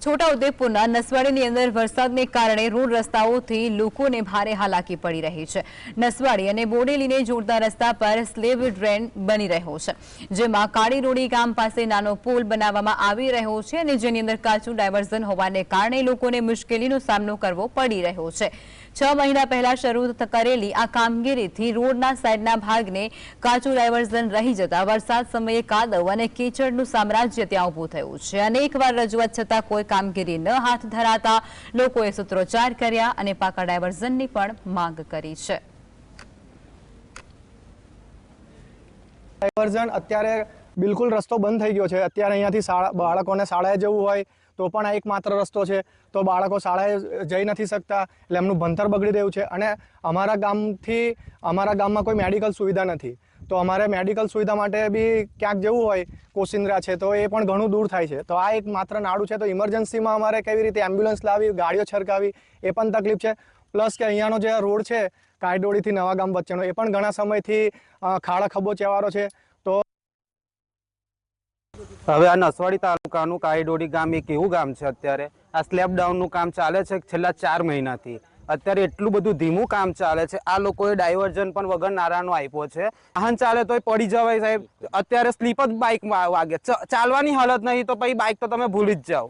છોટાઉદેપુરના નસવાડીની અંદર વરસાદને કારણે રોડ રસ્તાઓથી લોકોને ભારે હાલાકી પડી રહી છે. નસવાડી અને બોડેલીને જોડતા રસ્તા પર સ્લેબ ડ્રેન બની રહ્યો છે, જેમાં કાળી રોડી ગામ પાસે નાનો પુલ બનાવવામાં આવી રહ્યો છે અને જેની અંદર કાચું ડાયવર્ઝન હોવાને કારણે લોકોને મુશ્કેલીનો સામનો કરવો પડી રહ્યો છે. છ મહિના પહેલા શરૂ કરેલી આ કામગીરીથી રોડના સાઈડના ભાગને કાચું ડાયવર્ઝન રહી જતા વરસાદ સમયે કાદવ અને કીચડનું સામ્રાજ્ય ત્યાં ઊભું થયું છે. અનેકવાર રજૂઆત છતાં કોઈ કામગીરી ન હાથ ધરાતા લોકોએ સૂત્રોચ્ચાર કર્યા અને પાકા ડાયવર્ઝનની પણ માંગ કરી છે. ડાયવર્ઝન અત્યારે બિલકુલ રસ્તો બંધ થઈ ગયો છે. અત્યારે અહીંયાથી બાળકોને શાળાએ જવું હોય તો પણ આ એકમાત્ર રસ્તો છે. તો બાળકો શાળાએ જઈ નથી શકતા એટલે એમનું ભણતર બગડી રહ્યું છે. અને અમારા ગામથી, અમારા ગામમાં કોઈ મેડિકલ સુવિધા નથી. તો અમારે મેડિકલ સુવિધા માટે બી ક્યાંક જવું હોય કોસિંદ્રા છે, તો એ પણ ઘણું દૂર થાય છે. તો આ એક માત્ર નાડું છે, તો ઇમરજન્સીમાં અમારે કેવી રીતે એમ્બ્યુલન્સ લાવી, ગાડીઓ છરકાવી, એ પણ તકલીફ છે. પ્લસ કે અહીંયાનો જે રોડ છે કાયડોળીથી નવા ગામ વચ્ચેનો, એ પણ ઘણા સમયથી ખાડા ખબોચિયાવાળો છે. તો હવે આ નસવાડી તાલુકાનું કાયડોળી ગામ એક એવું ગામ છે અત્યારે. આ સ્લેબ ડાઉનનું કામ ચાલે છે છેલ્લા ચાર મહિનાથી. અત્યારે એટલું બધું ધીમું કામ ચાલે છે. આ લોકોએ ડાયવર્ઝન પણ વગર નારાનો આપ્યો છે. વાહન ચાલે તોય પડી જવાય સાહેબ. અત્યારે સ્લીપ જ બાઇક વાગે ચાલવાની હાલત નહીં તો પછી બાઇક તો તમે ભૂલી જ જાઓ.